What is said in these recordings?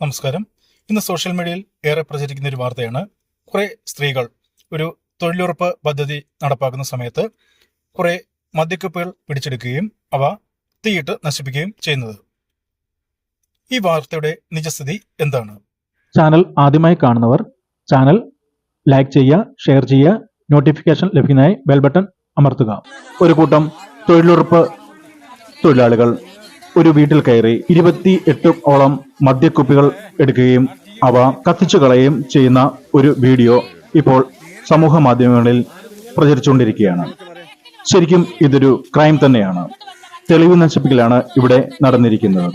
നമസ്കാരം. ഇന്ന് സോഷ്യൽ മീഡിയയിൽ ഏറെ പ്രചരിക്കുന്ന ഒരു വാർത്തയാണ്. കുറെ സ്ത്രീകൾ ഒരു തൊഴിലുറപ്പ് പദ്ധതി നടപ്പാക്കുന്ന സമയത്ത് കുറെ മദ്യക്കുപ്പുകൾ പിടിച്ചെടുക്കുകയും അവ തീയിട്ട് നശിപ്പിക്കുകയും ചെയ്യുന്നത്. ഈ വാർത്തയുടെ നിജസ്ഥിതി എന്താണ്? ചാനൽ ആദ്യമായി കാണുന്നവർ ചാനൽ ലൈക്ക് ചെയ്യുക ഷെയർ ചെയ്യുക നോട്ടിഫിക്കേഷൻ ലഭിക്കുന്നതായി ബെൽ ബട്ടൺ അമർത്തുക. ഒരു കൂട്ടം തൊഴിലുറപ്പ് തൊഴിലാളികൾ ഒരു വീട്ടിൽ കയറി ഇരുപത്തി എട്ട് ഓളം മദ്യക്കുപ്പികൾ എടുക്കുകയും അവ കത്തിച്ചു കളയുകയും ചെയ്യുന്ന ഒരു വീഡിയോ ഇപ്പോൾ സമൂഹ മാധ്യമങ്ങളിൽ പ്രചരിച്ചുകൊണ്ടിരിക്കുകയാണ്. ശരിക്കും ഇതൊരു ക്രൈം തന്നെയാണ്. തെളിവ് നശിപ്പിക്കലാണ് ഇവിടെ നടന്നിരിക്കുന്നത്.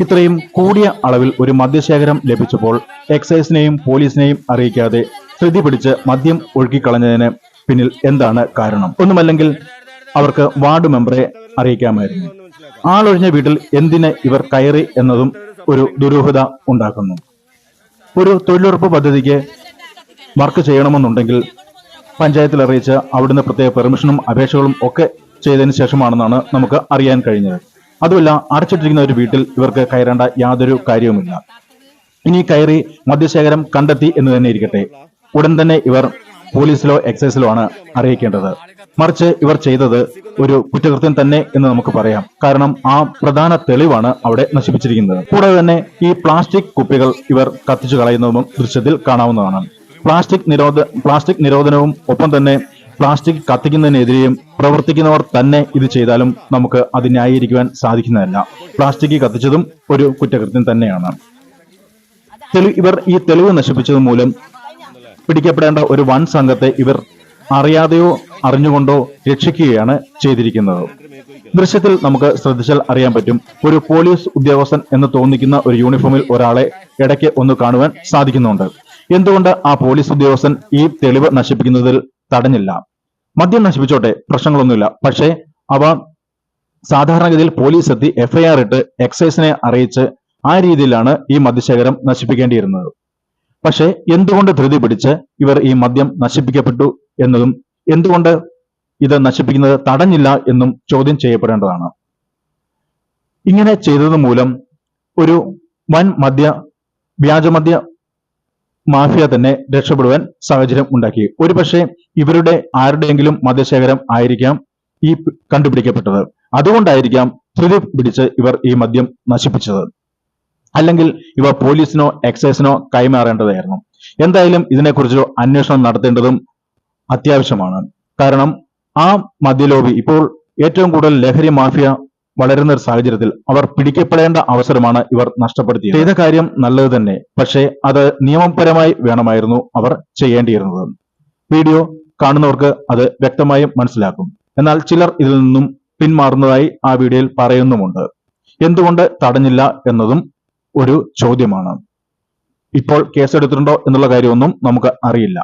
ഇത്രയും കൂടിയ അളവിൽ ഒരു മദ്യശേഖരം ലഭിച്ചപ്പോൾ എക്സൈസിനെയും പോലീസിനെയും അറിയിക്കാതെ ധൃതി പിടിച്ച് മദ്യം ഒഴുക്കിക്കളഞ്ഞതിന് പിന്നിൽ എന്താണ് കാരണം? ഒന്നുമല്ലെങ്കിൽ അവർക്ക് വാർഡ് മെമ്പറെ അറിയിക്കാമായിരുന്നു. ആളൊഴിഞ്ഞ വീട്ടിൽ എന്തിന് ഇവർ കയറി എന്നതും ഒരു ദുരൂഹത ഉണ്ടാക്കുന്നു. ഒരു തൊഴിലുറപ്പ് പദ്ധതിക്ക് വർക്ക് ചെയ്യണമെന്നുണ്ടെങ്കിൽ പഞ്ചായത്തിൽ അറിയിച്ച് അവിടുന്ന് പ്രത്യേക പെർമിഷനും അപേക്ഷകളും ഒക്കെ ചെയ്തതിന് ശേഷമാണെന്നാണ് നമുക്ക് അറിയാൻ കഴിഞ്ഞത്. അതുമല്ല അടച്ചിട്ടിരിക്കുന്ന ഒരു വീട്ടിൽ ഇവർക്ക് കയറേണ്ട യാതൊരു കാര്യവുമില്ല. ഇനി കയറി മദ്യശേഖരം കണ്ടെത്തി എന്ന് തന്നെ ഇരിക്കട്ടെ. ഉടൻ തന്നെ ഇവർ പോലീസിലോ എക്സൈസിലോ ആണ് അറിയിക്കേണ്ടത്. മറിച്ച് ഇവർ ചെയ്തത് ഒരു കുറ്റകൃത്യം തന്നെ എന്ന് നമുക്ക് പറയാം. കാരണം ആ പ്രധാന തെളിവാണ് അവിടെ നശിപ്പിച്ചിരിക്കുന്നത്. കൂടാതെ തന്നെ ഈ പ്ലാസ്റ്റിക് കുപ്പികൾ ഇവർ കത്തിച്ചു കളയുന്നതും ദൃശ്യത്തിൽ കാണാവുന്നതാണ്. പ്ലാസ്റ്റിക് നിരോധ പ്ലാസ്റ്റിക് നിരോധനവും ഒപ്പം തന്നെ പ്ലാസ്റ്റിക് കത്തിക്കുന്നതിനെതിരെയും പ്രവർത്തിക്കുന്നവർ തന്നെ ഇത് ചെയ്താലും നമുക്ക് അത് ന്യായീകരിക്കുവാൻ സാധിക്കുന്നതല്ല. പ്ലാസ്റ്റിക് കത്തിച്ചതും ഒരു കുറ്റകൃത്യം തന്നെയാണ്. ഇവർ ഈ തെളിവ് നശിപ്പിച്ചത് മൂലം പിടിക്കപ്പെടേണ്ട ഒരു വൻ സംഘത്തെ ഇവർ അറിയാതെയോ അറിഞ്ഞുകൊണ്ടോ രക്ഷിക്കുകയാണ് ചെയ്തിരിക്കുന്നത്. ദൃശ്യത്തിൽ നമുക്ക് ശ്രദ്ധിച്ചാൽ അറിയാൻ പറ്റും ഒരു പോലീസ് ഉദ്യോഗസ്ഥൻ എന്ന് തോന്നിക്കുന്ന ഒരു യൂണിഫോമിൽ ഒരാളെ ഇടയ്ക്ക് ഒന്ന് കാണുവാൻ സാധിക്കുന്നുണ്ട്. എന്തുകൊണ്ട് ആ പോലീസ് ഉദ്യോഗസ്ഥൻ ഈ തെളിവ് നശിപ്പിക്കുന്നതിൽ തടഞ്ഞില്ല? മദ്യം നശിപ്പിച്ചോട്ടെ പ്രശ്നങ്ങളൊന്നുമില്ല. പക്ഷേ അവ സാധാരണഗതിയിൽ പോലീസ് എത്തി എഫ്ഐആർ ഇട്ട് എക്സൈസിനെ അറിയിച്ച് ആ രീതിയിലാണ് ഈ മദ്യശേഖരം നശിപ്പിക്കേണ്ടിയിരുന്നത്. പക്ഷേ എന്തുകൊണ്ട് ധൃതി പിടിച്ച് ഇവർ ഈ മദ്യം നശിപ്പിക്കപ്പെട്ടു എന്നതും എന്തുകൊണ്ട് ഇത് നശിപ്പിക്കുന്നത് തടഞ്ഞില്ല എന്നും ചോദ്യം ചെയ്യപ്പെടേണ്ടതാണ്. ഇങ്ങനെ ചെയ്തത് മൂലം ഒരു വൻ മദ്യ വ്യാജമദ്യ മാഫിയ തന്നെ രക്ഷപ്പെടുവാൻ സാഹചര്യം ഉണ്ടാക്കി. ഒരുപക്ഷെ ഇവരുടെ ആരുടെയെങ്കിലും മദ്യശേഖരം ആയിരിക്കാം ഈ കണ്ടുപിടിക്കപ്പെട്ടത്. അതുകൊണ്ടായിരിക്കാം ധൃതി പിടിച്ച് ഇവർ ഈ മദ്യം നശിപ്പിച്ചത്. അല്ലെങ്കിൽ ഇവ പോലീസിനോ എക്സൈസിനോ കൈമാറേണ്ടതായിരുന്നു. എന്തായാലും ഇതിനെക്കുറിച്ച് അന്വേഷണം നടത്തേണ്ടതും അത്യാവശ്യമാണ്. കാരണം ആ മദ്യലോബി ഇപ്പോൾ ഏറ്റവും കൂടുതൽ ലഹരി മാഫിയ വളരുന്ന ഒരു സാഹചര്യത്തിൽ അവർ പിടിക്കപ്പെടേണ്ട അവസരമാണ് ഇവർ നഷ്ടപ്പെടുത്തിയത്. ചെയ്ത കാര്യം നല്ലത് തന്നെ പക്ഷേ അത് നിയമപരമായി വേണമായിരുന്നു അവർ ചെയ്യേണ്ടിയിരുന്നത്. വീഡിയോ കാണുന്നവർക്ക് അത് വ്യക്തമായും മനസ്സിലാക്കും. എന്നാൽ ചിലർ ഇതിൽ നിന്നും പിന്മാറുന്നതായി ആ വീഡിയോയിൽ പറയുന്നുമുണ്ട്. എന്തുകൊണ്ട് തടഞ്ഞില്ല എന്നതും ഒരു ചോദ്യമാണ്. ഇപ്പോൾ കേസെടുത്തിട്ടുണ്ടോ എന്നുള്ള കാര്യമൊന്നും നമുക്ക് അറിയില്ല.